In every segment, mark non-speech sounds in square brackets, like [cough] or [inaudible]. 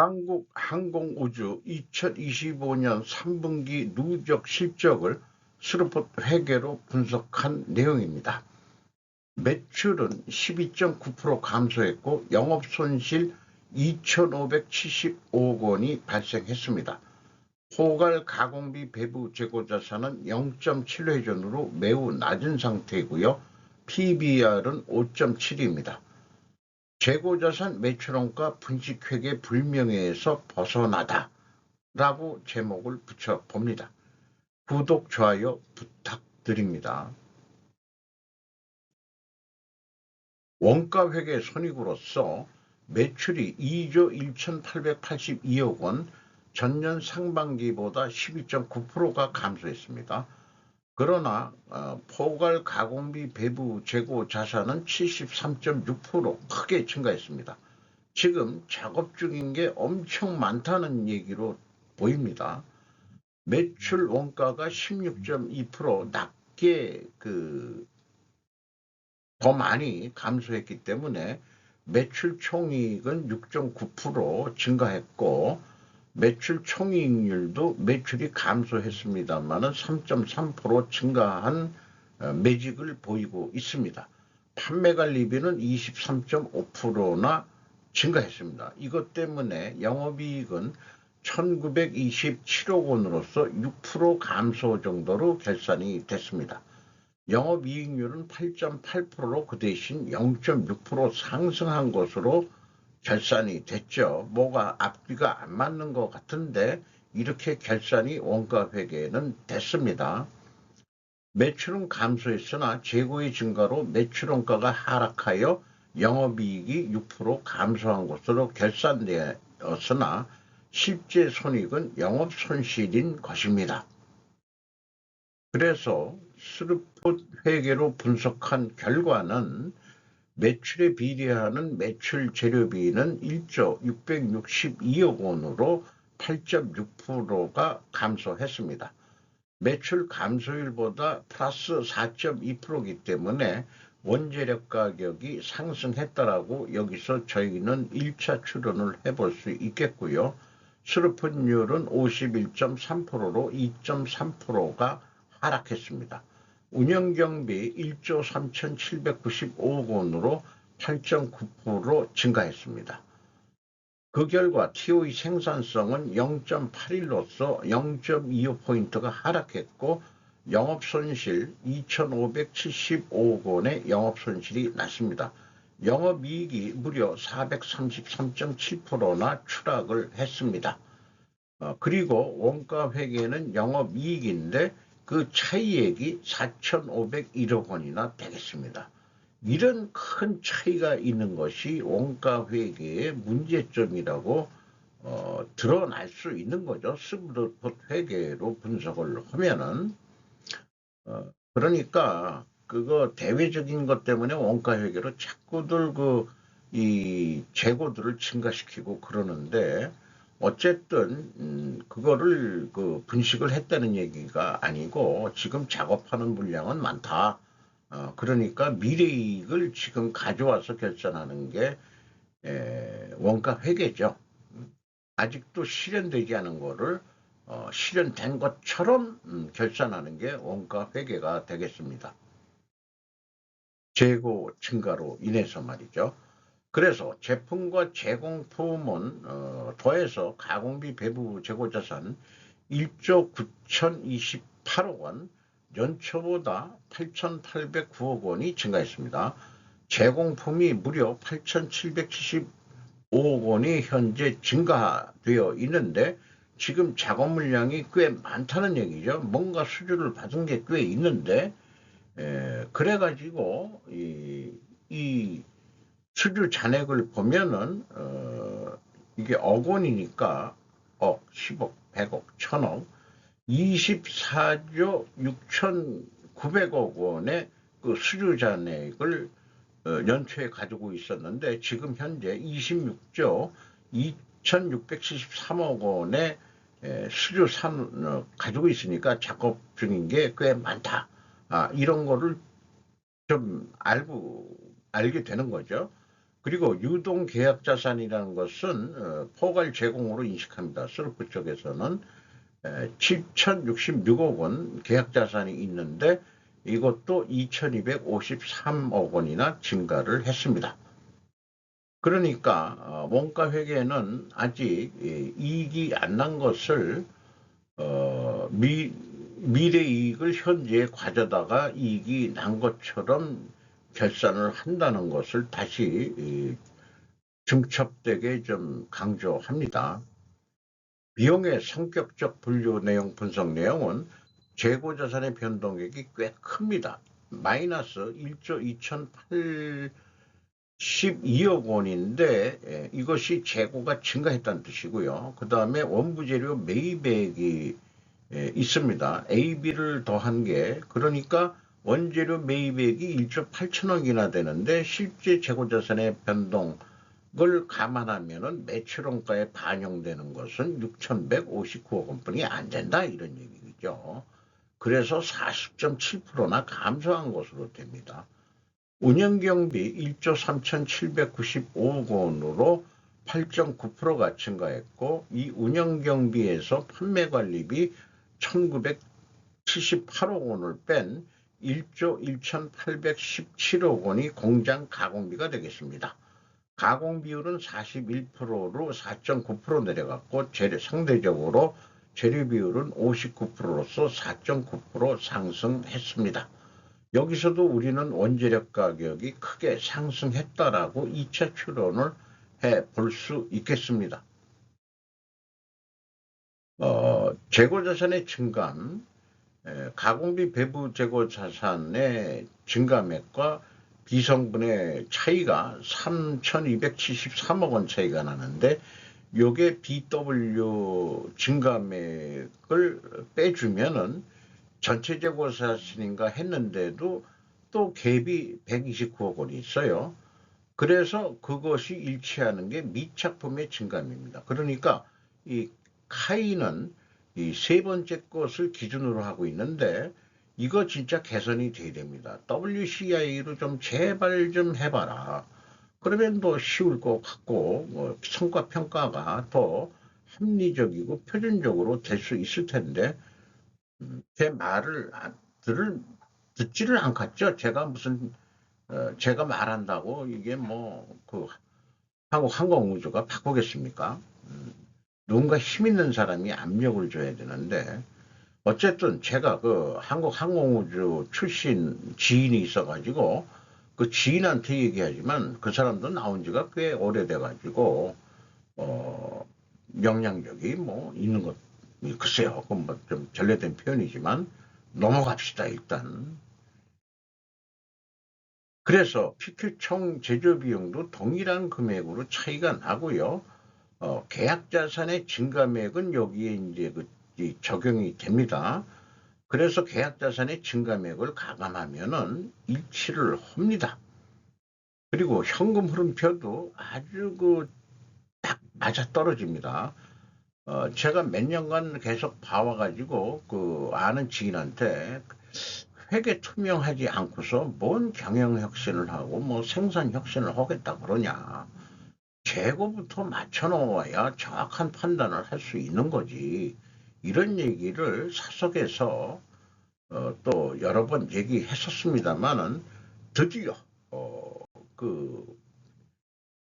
한국항공우주 2025년 3분기 누적 실적을 스루포트 회계로 분석한 내용입니다. 매출은 12.9% 감소했고 영업손실 2,575억 원이 발생했습니다. 포괄 가공비 배부 재고 자산은 0.7회전으로 매우 낮은 상태이고요. PBR은 5.7입니다. 재고자산 매출원가 분식회계 불명예에서 벗어나다 라고 제목을 붙여봅니다. 구독, 좋아요 부탁드립니다. 원가회계 손익으로서 매출이 2조 1,882억 원, 전년 상반기보다 12.9%가 감소했습니다. 그러나 어, 포괄 가공비 배부 재고 자산은 73.6% 크게 증가했습니다. 지금 작업 중인 게 엄청 많다는 얘기로 보입니다. 매출 원가가 16.2% 낮게 그 더 많이 감소했기 때문에 매출 총이익은 6.9% 증가했고 매출 총이익률도 매출이 감소했습니다만은 3.3% 증가한 어, 매직을 보이고 있습니다. 판매관리비는 23.5%나 증가했습니다. 이것 때문에 영업이익은 1927억 원으로서 6% 감소 정도로 결산이 됐습니다. 영업이익률은 8.8%로 그 대신 0.6% 상승한 것으로 결산이 됐죠. 뭐가 앞뒤가 안 맞는 것 같은데 이렇게 결산이 원가 회계는 됐습니다. 매출은 감소했으나 재고의 증가로 매출 원가가 하락하여 영업이익이 6% 감소한 것으로 결산되었으나 실제 손익은 영업 손실인 것입니다. 그래서 스루폿 회계로 분석한 결과는 매출에 비례하는 매출 재료비는 1조 662억 원으로 8.6%가 감소했습니다. 매출 감소율보다 플러스 4.2%이기 때문에 원재료 가격이 상승했다라고 여기서 저희는 1차 추론을 해볼 수 있겠고요. 수르픈율은 51.3%로 2.3%가 하락했습니다. 운영경비 1조 3,795억 원으로 8.9% 증가했습니다. 그 결과 TOE 생산성은 0.81로서 0.25포인트가 하락했고 영업손실 2,575억 원의 영업손실이 났습니다. 영업이익이 무려 433.7%나 추락을 했습니다. 어, 그리고 원가회계는 영업이익인데 그 차이액이 4,501억 원이나 되겠습니다. 이런 큰 차이가 있는 것이 원가 회계의 문제점이라고 어, 드러날 수 있는 거죠. 스브르폿 회계로 분석을 하면은 어, 그러니까 그거 대외적인 것 때문에 원가 회계로 자꾸들 그 이 재고들을 증가시키고 그러는데 어쨌든 음, 그거를 그 분식을 했다는 얘기가 아니고 지금 작업하는 물량은 많다. 어, 그러니까 미래 이익을 지금 가져와서 결산하는 게 에, 원가 회계죠. 아직도 실현되지 않은 거를 어, 실현된 것처럼 음, 결산하는 게 원가 회계가 되겠습니다. 재고 증가로 인해서 말이죠. 그래서 제품과 제공품은 어, 더해서 가공비 배부 재고자산 1조 9,028억 원, 연초보다 8,809억 원이 증가했습니다. 제공품이 무려 8,775억 원이 현재 증가되어 있는데 지금 작업 물량이 꽤 많다는 얘기죠. 뭔가 수주를 받은 게 꽤 있는데 에, 그래가지고 이, 이 수주 잔액을 보면은 어, 이게 억 원이니까 억, 10억, 100억, 1000억, 24조 6,900억 원의 그 수주 잔액을 어, 연초에 가지고 있었는데 지금 현재 26조 2,673억 원의 수주 산 어, 가지고 있으니까 작업 중인 게 꽤 많다. 아, 이런 거를 좀 알고 알게 되는 거죠. 그리고 유동 계약 자산이라는 것은 어, 포괄 제공으로 인식합니다. 스루프 쪽에서는 7,066억 원 계약 자산이 있는데 이것도 2,253억 원이나 증가를 했습니다. 그러니까 어, 원가 회계는 아직 예, 이익이 안 난 것을 어, 미, 미래 이익을 현재에 가져다가 이익이 난 것처럼 결산을 한다는 것을 다시 이, 중첩되게 좀 강조합니다. 비용의 성격적 분류 내용 분석 내용은 재고 자산의 변동액이 꽤 큽니다. 마이너스 1조 2012억 원인데 예, 이것이 재고가 증가했다는 뜻이고요. 그 다음에 원부 재료 매입액이 예, 있습니다. AB를 더한 게 그러니까 원재료 매입액이 1조 8천억이나 되는데 실제 재고 자산의 변동 을 감안하면은 매출원가에 반영되는 것은 6,159억 원뿐이 안 된다 이런 얘기죠. 그래서 40.7%나 감소한 것으로 됩니다. 운영경비 1조 3,795억 원으로 8.9%가 증가했고 이 운영경비에서 판매관리비 1,978억 원을 뺀 1조 1,817억 원이 공장 가공비가 되겠습니다. 가공 비율은 41%로 4.9% 내려갔고 재료 상대적으로 재료 비율은 59%로서 4.9% 상승했습니다. 여기서도 우리는 원재력 가격이 크게 상승했다라고 2차 추론을 해 볼 수 있겠습니다. 어, 재고 자산의 증감, 에, 가공비 배부 재고 자산의 증감액과 비성분의 차이가 3,273억 원 차이가 나는데 요게 BW 증감액을 빼주면은 전체 재고 자산인가 했는데도 또 갭이 129억 원이 있어요. 그래서 그것이 일치하는 게 미착품의 증감입니다. 그러니까 이 카이는 이 세 번째 것을 기준으로 하고 있는데 이거 진짜 개선이 돼야 됩니다. WCI로 좀 제발 좀 해봐라. 그러면 더 쉬울 것 같고 뭐 성과 평가가 더 합리적이고 표준적으로 될 수 있을 텐데 음, 제 말을 안- 들을 듣지를 않겠죠. 제가 무슨 어, 제가 말한다고 이게 뭐 그 한국 항공우주가 바꾸겠습니까? 음, 누군가 힘 있는 사람이 압력을 줘야 되는데 어쨌든 제가 그 한국 항공우주 출신 지인이 있어가지고 그 지인한테 얘기하지만 그 사람도 나온 지가 꽤 오래돼가지고 어 영향력이 뭐 있는 것 글쎄요. 그건 뭐 좀 전례된 표현이지만 넘어갑시다 일단. 그래서 PQ 총 제조 비용도 동일한 금액으로 차이가 나고요 어 계약 자산의 증감액은 여기에 이제 그이 적용이 됩니다. 그래서 계약자산의 증감액을 가감하면은 일치를 합니다. 그리고 현금 흐름표도 아주 그 딱 맞아 떨어집니다. 어, 제가 몇 년간 계속 봐와가지고 그 아는 지인한테 회계 투명하지 않고서 뭔 경영 혁신을 하고 뭐 생산 혁신을 하겠다 그러냐. 재고부터 맞춰놓아야 정확한 판단을 할 수 있는 거지. 이런 얘기를 사석에서 어, 또 여러 번 얘기했었습니다만은 드디어 어, 그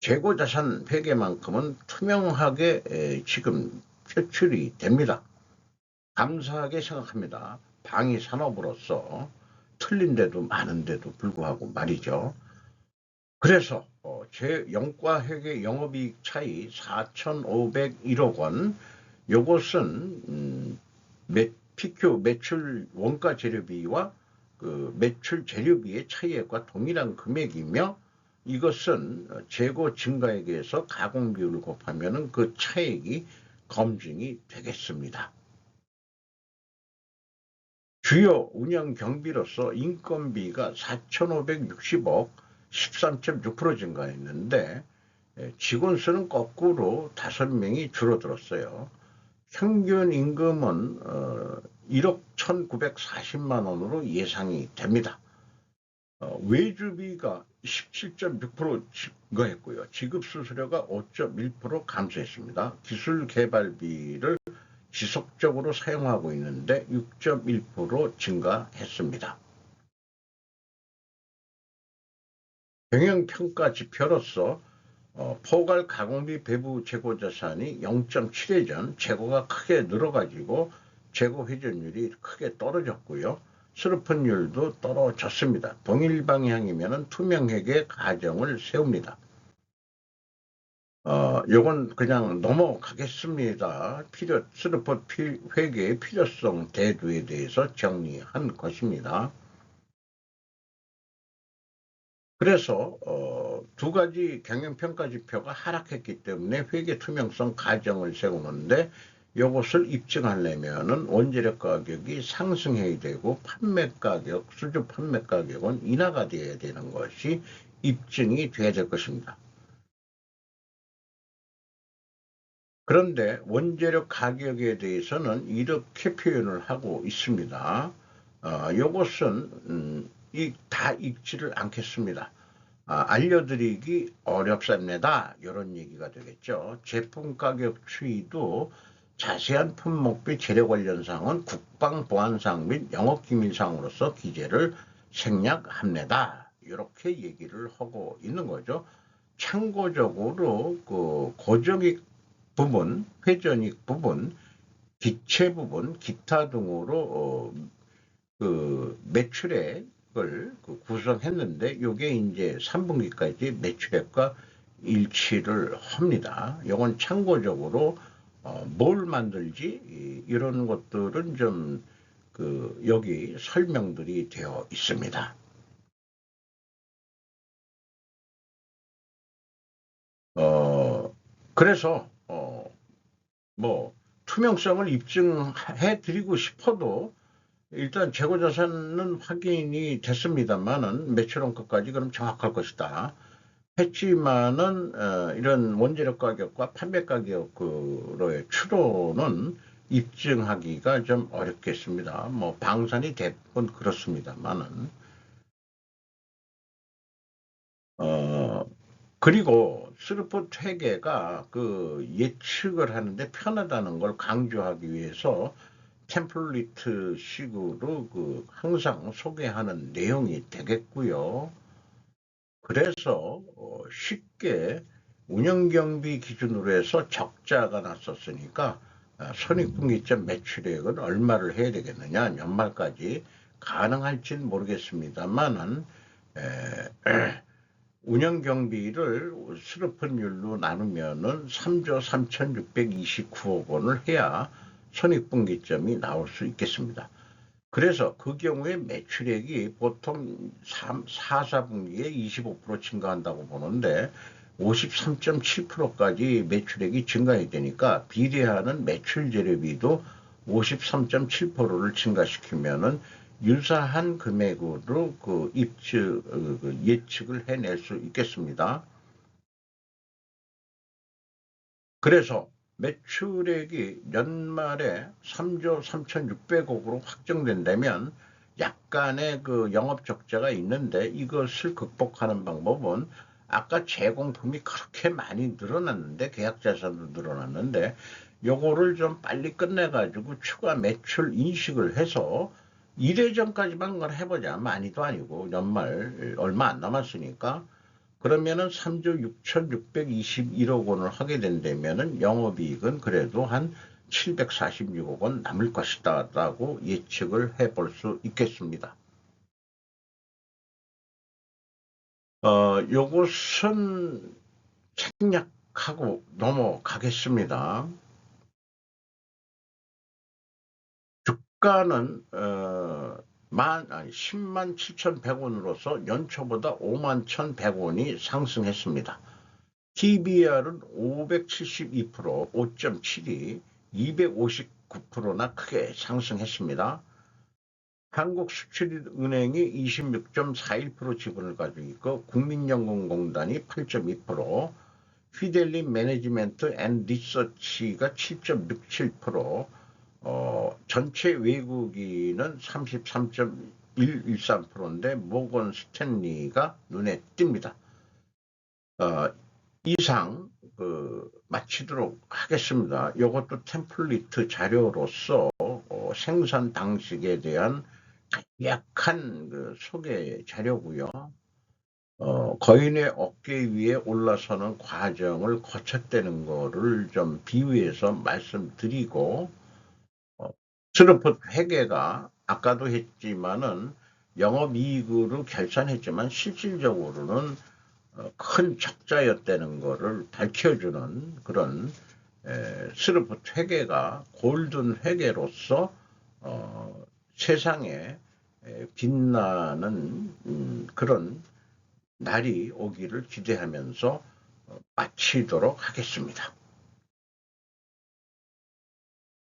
재고 자산 회계만큼은 투명하게 에, 지금 표출이 됩니다. 감사하게 생각합니다. 방위 산업으로서 틀린 데도 많은데도 불구하고 말이죠. 그래서 어, 제 영과 회계 영업이익 차이 4,501억 원 요것은 음, 매, PQ 매출 원가 재료비와 그 매출 재료비의 차이액과 동일한 금액이며 이것은 재고 증가액에서 가공 비율을 곱하면 그 차액이 검증이 되겠습니다. 주요 운영 경비로서 인건비가 4,560억 13.6% 증가했는데 예, 직원 수는 거꾸로 5명이 줄어들었어요. 평균 임금은 어, 1억 1,940만 원으로 예상이 됩니다. 어, 외주비가 17.6% 증가했고요. 지급 수수료가 5.1% 감소했습니다. 기술 개발비를 지속적으로 사용하고 있는데 6.1% 증가했습니다. 경영평가 지표로서 어, 포괄 가공비 배부 재고 자산이 0.7회 전 재고가 크게 늘어가지고 재고 회전율이 크게 떨어졌고요. 스루펀율도 떨어졌습니다. 동일 방향이면 투명회계 가정을 세웁니다. 어, 요건 그냥 넘어가겠습니다. 필요, 스루펀 회계의 필요성 대두에 대해서 정리한 것입니다. 그래서 어, 두 가지 경영평가 지표가 하락했기 때문에 회계 투명성 가정을 세우는데 이것을 입증하려면은 원재료 가격이 상승해야 되고 판매 가격, 수주 판매 가격은 인하가 되어야 되는 것이 입증이 돼야 될 것입니다. 그런데 원재료 가격에 대해서는 이렇게 표현을 하고 있습니다. 어, 이것은 음, 이, 다 읽지를 않겠습니다. 아, 알려드리기 어렵습니다. 이런 얘기가 되겠죠. 제품 가격 추이도 자세한 품목비 재료 관련 사항은 국방보안상 및 영업기밀상으로서 기재를 생략합니다. 이렇게 얘기를 하고 있는 거죠. 참고적으로 그 고정익 부분, 회전익 부분, 기체 부분, 기타 등으로 어, 그 매출액 을그 구성했는데 이게 이제 3분기까지 매출액과 일치를 합니다. 이건 참고적으로 어, 뭘 만들지 이런 것들은 좀 그 여기 설명들이 되어 있습니다. 어 그래서 어 뭐 투명성을 입증해 드리고 싶어도 일단 재고자산은 확인이 됐습니다만은 매출원가까지 그럼 정확할 것이다. 했지만은 어, 이런 원재료 가격과 판매 가격으로의 추로는 입증하기가 좀 어렵겠습니다. 뭐 방산이 대부분 그렇습니다만은 어 그리고 스루프 회계가 그 예측을 하는데 편하다는 걸 강조하기 위해서 템플릿 식으로 그 항상 소개하는 내용이 되겠고요. 그래서 어, 쉽게 운영경비 기준으로 해서 적자가 났었으니까 아, 손익분기점 매출액은 얼마를 해야 되겠느냐 연말까지 가능할지는 모르겠습니다만은 [clears throat] 운영 경비를 수르펀율로 나누면은 3조 3,629억 원을 해야 손익분기점이 나올 수 있겠습니다. 그래서 그 경우에 매출액이 보통 3, 4, 4분기에 25% 증가한다고 보는데 53.7%까지 매출액이 증가해야 되니까 비례하는 매출 재료비도 53.7%를 증가시키면은 유사한 금액으로 그 입측 어, 그 예측을 해낼 수 있겠습니다. 그래서 매출액이 연말에 3조 3,600억으로 확정된다면 약간의 그 영업 적자가 있는데 이것을 극복하는 방법은 아까 제공품이 그렇게 많이 늘어났는데 계약 자산도 늘어났는데 요거를 좀 빨리 끝내 가지고 추가 매출 인식을 해서 1회전까지만 해보자. 많이도 아니고 연말 얼마 안 남았으니까 그러면은 3조 6,621억 원을 하게 된다면은 영업이익은 그래도 한 746억 원 남을 것이다 라고 예측을 해볼 수 있겠습니다. 어, 요것은 생략하고 넘어가겠습니다. 주가는 어, 만, 아니, 10만 7,100원으로서 연초보다 5만 1,100원이 상승했습니다. TBR은 572%, 5.7이 259%나 크게 상승했습니다. 한국수출은행이 26.41% 지분을 가지고 있고 국민연금공단이 8.2%, 피델리 매니지멘트 앤 리서치가 7.67%, 어, 전체 외국인은 33. 0.113%인데 모건 스탠리가 눈에 띕니다. 어, 이상 그 마치도록 하겠습니다. 이것도 템플리트 자료로서 어, 생산 방식에 대한 약한 그 소개 자료고요. 어, 거인의 어깨 위에 올라서는 과정을 거쳤다는 거를 좀 비유해서 말씀드리고 어, 트럼프 회계가 아까도 했지만은 영업이익으로 결산했지만 실질적으로는 어, 큰 적자였다는 거를 밝혀주는 그런 에, 스르프트 회계가 골든 회계로서 어, 세상에 에, 빛나는 음, 그런 날이 오기를 기대하면서 어, 마치도록 하겠습니다.